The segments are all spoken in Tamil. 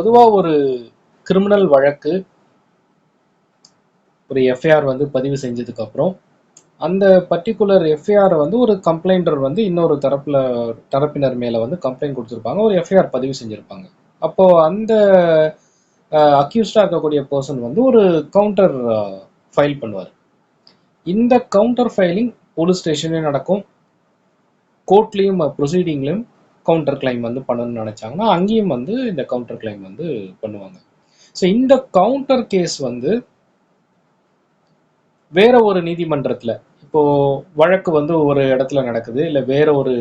பொதுவாக ஒரு கிரிமினல் வழக்கு ஒரு எஃப்ஐஆர் வந்து பதிவு செஞ்சதுக்கப்புறம் அந்த பர்டிகுலர் எஃப்ஐஆர் வந்து ஒரு கம்ப்ளைண்டர் வந்து இன்னொரு தரப்பில் தரப்பினர் மேலே வந்து கம்ப்ளைண்ட் கொடுத்துருப்பாங்க. ஒரு எஃப்ஐஆர் பதிவு செஞ்சுருப்பாங்க. அப்போது அந்த அக்யூஸ்டாக இருக்கக்கூடிய பர்சன் வந்து ஒரு கவுண்டர் ஃபைல் பண்ணுவார். இந்த கவுண்டர் ஃபைலிங் போலீஸ் ஸ்டேஷன்லேயும் நடக்கும். கோர்ட்லேயும் ப்ரொசீடிங்லேயும் கவுண்டர் கிளைம் வந்து பண்ணணும்னு நினைச்சாங்கன்னா அங்கேயும் வந்து இந்த கவுண்டர் கிளைம் வந்து பண்ணுவாங்க. ஸோ இந்த கவுண்டர் கேஸ் வந்து வேற ஒரு நீதிமன்றத்தில் இப்போ வழக்கு வந்து ஒரு இடத்துல நடக்குது இல்லை வேற ஒரு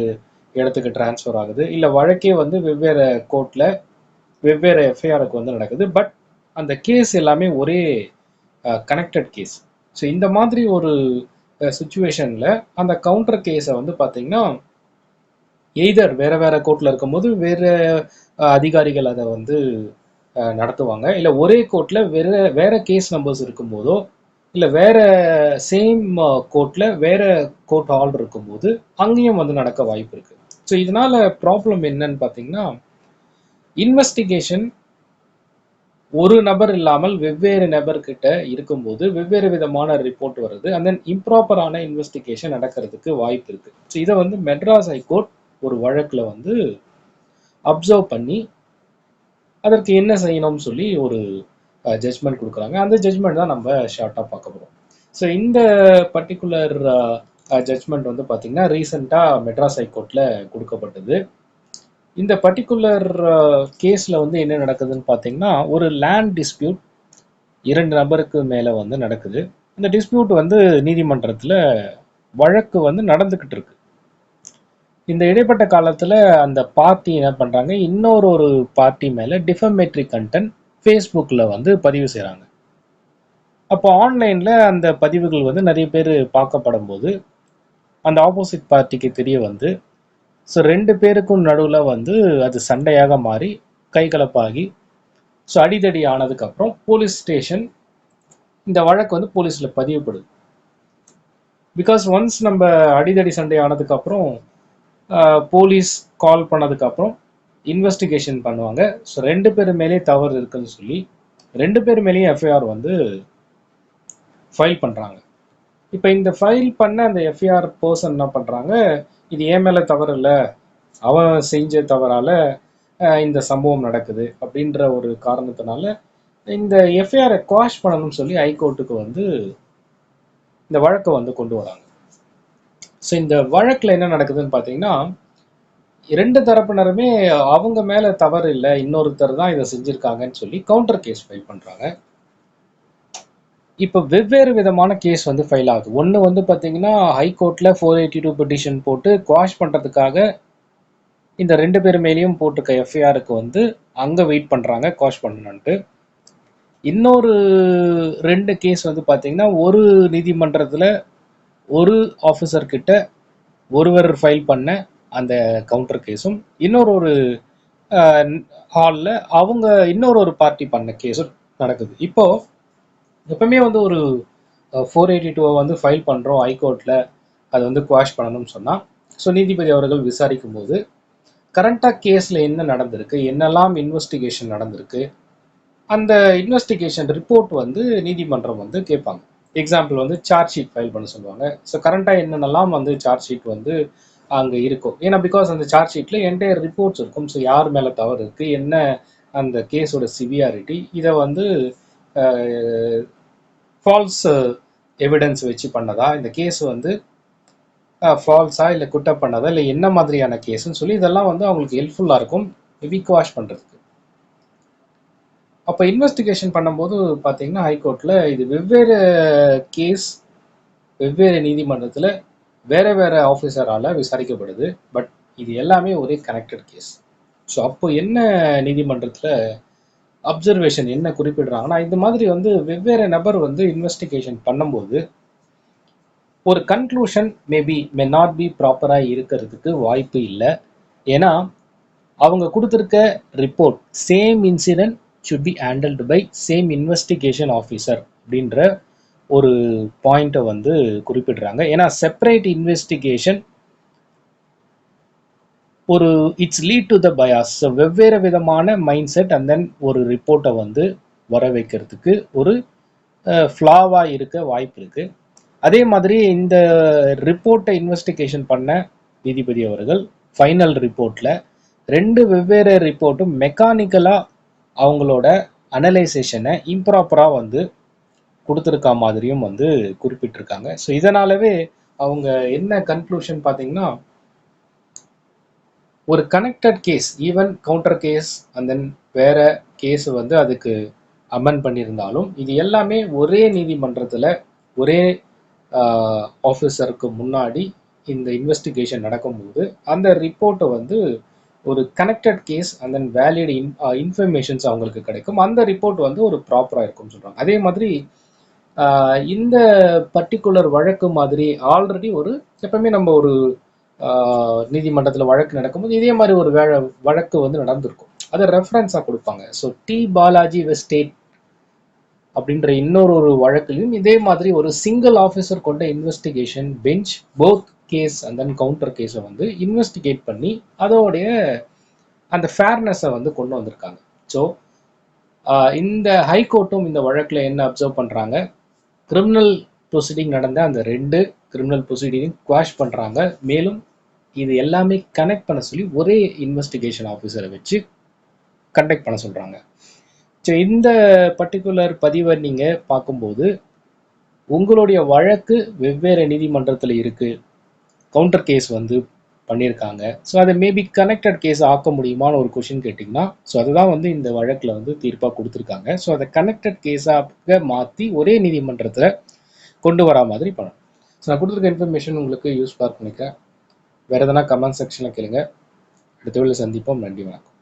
இடத்துக்கு டிரான்ஸ்ஃபர் ஆகுது இல்லை வழக்கே வந்து வெவ்வேறு கோர்ட்டில் வெவ்வேறு எஃப்ஐஆருக்கு வந்து நடக்குது பட் அந்த கேஸ் எல்லாமே ஒரே கனெக்டட் கேஸ் ஸோ இந்த மாதிரி ஒரு சுச்சுவேஷனில் அந்த கவுண்டர் கேஸை வந்து பார்த்தீங்கன்னா எய்தர் வேற வேற கோர்ட்ல இருக்கும்போது வேற அதிகாரிகள் அதை வந்து நடத்துவாங்க. இல்லை ஒரே கோர்ட்ல வேற வேற கேஸ் நம்பர்ஸ் இருக்கும்போதோ இல்லை வேற சேம் கோர்ட்ல வேற கோர்ட் ஹால் இருக்கும்போது அங்கேயும் வந்து நடக்க வாய்ப்பு இருக்கு. ஸோ இதனால ப்ராப்ளம் என்னன்னு பார்த்தீங்கன்னா இன்வெஸ்டிகேஷன் ஒரு நபர் இல்லாமல் வெவ்வேறு நபர்கிட்ட இருக்கும்போது வெவ்வேறு விதமான ரிப்போர்ட் வருது. அண்ட் தென் இம்ப்ராப்பரான இன்வெஸ்டிகேஷன் நடக்கிறதுக்கு வாய்ப்பு இருக்கு. ஸோ இதை வந்து மெட்ராஸ் ஹைகோர்ட் ஒரு வழக்கில் வந்து அப்சர்வ் பண்ணி அதற்கு என்ன செய்யணும்னு சொல்லி ஒரு ஜட்ஜ்மெண்ட் கொடுக்குறாங்க. அந்த ஜட்ஜ்மெண்ட் தான் நம்ம ஷார்ட்டாக பார்க்க போகிறோம் ஸோ இந்த பர்டிகுலர் ஜட்ஜ்மெண்ட் வந்து பார்த்தீங்கன்னா ரீசெண்டாக மெட்ராஸ் ஹைகோர்ட்டில் கொடுக்கப்பட்டது. இந்த பர்டிகுலர் கேஸில் வந்து என்ன நடக்குதுன்னு பார்த்தீங்கன்னா ஒரு லேண்ட் டிஸ்பியூட் இரண்டு நபருக்கு மேலே வந்து நடக்குது. இந்த டிஸ்பியூட் வந்து நீதிமன்றத்தில் வழக்கு வந்து நடந்துக்கிட்டு இருக்கு. இந்த இடைப்பட்ட காலத்தில் அந்த பார்ட்டி என்ன பண்ணுறாங்க இன்னொரு ஒரு பார்ட்டி மேலே டிஃபமேட்ரி கண்டென்ட் ஃபேஸ்புக்கில் வந்து பதிவு செய்கிறாங்க அப்போ ஆன்லைனில் அந்த பதிவுகள் வந்து நிறைய பேர் பார்க்கப்படும் போது அந்த ஆப்போசிட் பார்ட்டிக்கு தெரிய வந்து ஸோ ரெண்டு பேருக்கும் நடுவில் வந்து அது சண்டையாக மாறி கைகலப்பாகி ஸோ அடிதடி ஆனதுக்கப்புறம் போலீஸ் ஸ்டேஷன் இந்த வழக்கு வந்து போலீஸில் பதிவுப்படுது பிகாஸ் ஒன்ஸ் நம்ம அடிதடி சண்டை ஆனதுக்கப்புறம் போலீஸ் கால் பண்ணதுக்கப்புறம் இன்வெஸ்டிகேஷன் பண்ணுவாங்க. ஸோ ரெண்டு பேர் மேலேயே தவறு இருக்குன்னு சொல்லி ரெண்டு பேர் மேலேயும் எஃப்ஐஆர் வந்து ஃபைல் பண்ணுறாங்க இப்போ இந்த ஃபைல் பண்ண அந்த எஃப்ஐஆர் பர்சன் என்ன பண்ணுறாங்க இது ஏன் மேலே தவறு இல்லை? அவன் செஞ்ச தவறால் இந்த சம்பவம் நடக்குது அப்படின்ற ஒரு காரணத்தினால இந்த எஃப்ஐஆரை குவாஷ் பண்ணணும்னு சொல்லி ஹைகோர்ட்டுக்கு வந்து இந்த வழக்கை வந்து கொண்டு வராங்க. ஸோ இந்த வழக்கில் என்ன நடக்குதுன்னு பார்த்தீங்கன்னா இரண்டு தரப்பினருமே அவங்க மேலே தவறு இல்லை இன்னொருத்தர் தான் இதை செஞ்சுருக்காங்கன்னு சொல்லி கவுண்டர் கேஸ் ஃபைல் பண்ணுறாங்க இப்போ வெவ்வேறு விதமான கேஸ் வந்து ஃபைல் ஆகுது. ஒன்று வந்து பார்த்தீங்கன்னா ஹைகோர்ட்டில் ஃபோர் எயிட்டி டூ பெட்டிஷன் போட்டு குவாஷ் பண்ணுறதுக்காக இந்த ரெண்டு பேர் மேலேயும் போட்டிருக்க எஃப்ஐஆருக்கு வந்து அங்கே வெயிட் பண்ணுறாங்க குவாஷ் பண்ணணுன்ட்டு இன்னொரு ரெண்டு கேஸ் வந்து பார்த்தீங்கன்னா ஒரு நீதிமன்றத்தில் ஒரு ஆஃபீஸர் கிட்ட ஒருவர் ஃபைல் பண்ண அந்த கவுண்டர் கேஸும் இன்னொரு ஒரு ஹாலில் அவங்க இன்னொரு ஒரு பார்ட்டி பண்ண கேஸும் நடக்குது. இப்போ எப்பவுமே வந்து ஒரு ஃபோர் எயிட்டி டூவை வந்து ஃபைல் பண்ணுறோம் ஹைகோர்ட்டில் அது வந்து குவாஷ் பண்ணணும்னு சொன்னால் ஸோ நீதிபதி அவர்கள் விசாரிக்கும் போது கரண்ட்டாக கேஸில் என்ன நடந்திருக்கு என்னெல்லாம் இன்வெஸ்டிகேஷன் நடந்திருக்கு அந்த இன்வெஸ்டிகேஷன் ரிப்போர்ட் வந்து நீதிமன்றம் வந்து கேட்பாங்க. எக்ஸாம்பிள் வந்து சார்ஜ் ஷீட் ஃபைல் பண்ண சொல்லுவாங்க. ஸோ கரண்ட்டாக என்னென்னலாம் வந்து சார்ஜ் ஷீட் வந்து அங்கே இருக்கும்? ஏன்னா பிகாஸ் அந்த சார்ஜ் ஷீட்டில் என்டையர் ரிப்போர்ட்ஸ் இருக்கும். ஸோ யார் மேலே தவறு இருக்குது என்ன அந்த கேஸோட சிவியாரிட்டி இதை வந்து ஃபால்ஸ் எவிடன்ஸ் வச்சு பண்ணதா? இந்த கேஸ் வந்து ஃபால்ஸா இல்லை குட்டை பண்ணதா? இல்லை என்ன மாதிரியான கேஸுன்னு சொல்லி இதெல்லாம் வந்து அவங்களுக்கு ஹெல்ப்ஃபுல்லாக இருக்கும். விக் வாஷ் பண்ணுறதுக்கு அப்போ இன்வெஸ்டிகேஷன் பண்ணும்போது பார்த்தீங்கன்னா ஹைகோர்ட்டில் இது வெவ்வேறு கேஸ் வெவ்வேறு நீதிமன்றத்தில் வேறு வேறு ஆஃபீஸரால் விசாரிக்கப்படுது. பட் இது எல்லாமே ஒரே கனெக்டட் கேஸ் ஸோ அப்போ என்ன நீதிமன்றத்தில் அப்சர்வேஷன் என்ன குறிப்பிடுறாங்கன்னா இந்த மாதிரி வந்து வெவ்வேறு நபர் வந்து இன்வெஸ்டிகேஷன் பண்ணும்போது ஒரு conclusion maybe may not be ப்ராப்பராக இருக்கிறதுக்கு வாய்ப்பு இல்லை. ஏன்னா அவங்க கொடுத்துருக்க report same incident should be handled by same investigation officer அப்படின்ற ஒரு பாயிண்ட்டை வந்து குறிப்பிடுறாங்க. ஏன்னா செப்பரேட் இன்வெஸ்டிகேஷன் ஒரு it's lead to the bias வெவ்வேறு விதமான மைண்ட் செட் அண்ட் தென் ஒரு ரிப்போர்ட்டை வந்து வர வைக்கிறதுக்கு ஒரு ஃப்ளாவாக இருக்க வாய்ப்பு இருக்குது அதே மாதிரி இந்த ரிப்போர்ட்டை இன்வெஸ்டிகேஷன் பண்ண நீதிபதி அவர்கள் ஃபைனல் ரிப்போர்ட்டில் ரெண்டு வெவ்வேறு ரிப்போர்ட்டும் மெக்கானிக்கலாக அவங்களோட அனலைசேஷனை இம்ப்ராப்பராக வந்து கொடுத்துருக்க மாதிரியும் வந்து குறிப்பிட்டிருக்காங்க. ஸோ இதனாலவே அவங்க என்ன கன்க்ளூஷன் பார்த்தீங்கன்னா ஒரு connected case even counter case and then வேற கேஸ் வந்து அதுக்கு அமெண்ட் பண்ணியிருந்தாலும் இது எல்லாமே ஒரே நீதிமன்றத்தில் ஒரே ஆஃபீஸருக்கு முன்னாடி இந்த இன்வெஸ்டிகேஷன் நடக்கும்போது அந்த ரிப்போர்ட்டை வந்து ஒரு connected case and then valid in informations அவங்களுக்கு கிடைக்கும். அந்த ரிப்போர்ட் வந்து ஒரு ப்ராப்பராக இருக்கும்னு சொல்கிறாங்க அதே மாதிரி uh, இந்த பர்டிகுலர் வழக்கு மாதிரி ஆல்ரெடி ஒரு எப்பவுமே நம்ம ஒரு uh, நீதிமன்றத்தில் வழக்கு நடக்கும்போது இதே மாதிரி ஒரு வேழ வழக்கு வந்து நடந்திருக்கும். அதை ரெஃபரன்ஸாக கொடுப்பாங்க. ஸோ டி பாலாஜி ஸ்டேட் அப்படின்ற இன்னொரு ஒரு வழக்கிலையும் இதே மாதிரி ஒரு சிங்கிள் ஆஃபீஸர் கொண்ட investigation bench both case and then counter கேஸை வந்து இன்வெஸ்டிகேட் பண்ணி அதோடைய அந்த ஃபேர்னஸை வந்து கொண்டு வந்திருக்காங்க. ஸோ இந்த ஹைகோர்ட்டும் இந்த வழக்கில் என்ன அப்சர்வ் பண்ணுறாங்க கிரிமினல் ப்ரொசீடிங் நடந்த அந்த ரெண்டு கிரிமினல் ப்ரொசீடிங் குவாஷ் பண்ணுறாங்க மேலும் இது எல்லாமே கனெக்ட் பண்ண சொல்லி ஒரே இன்வெஸ்டிகேஷன் ஆஃபீஸரை வச்சு கண்டக்ட் பண்ண சொல்கிறாங்க ஸோ இந்த பர்டிகுலர் பதிவை நீங்கள் பார்க்கும்போது உங்களுடைய வழக்கு வெவ்வேறு நீதிமன்றத்தில் இருக்குது கவுண்டர் கேஸ் வந்து பண்ணியிருக்காங்க. ஸோ அதை மேபி கனெக்டட் கேஸ் ஆக்க முடியுமான்னு ஒரு கொஷின் கேட்டிங்கன்னா ஸோ அதுதான் வந்து இந்த வழக்கில் வந்து தீர்ப்பாக கொடுத்துருக்காங்க. ஸோ அதை கனெக்டட் கேஸாக மாற்றி ஒரே நீதிமன்றத்தில் கொண்டு வரா மாதிரி பண்ணணும். ஸோ நான் கொடுத்துருக்க இன்ஃபர்மேஷன் உங்களுக்கு யூஸ்ஃபுல்லாக நினைக்கிறேன். வேறு எதனா கமெண்ட் செக்ஷனில் கேளுங்க. அடுத்த வேலை சந்திப்போம். நன்றி வணக்கம்.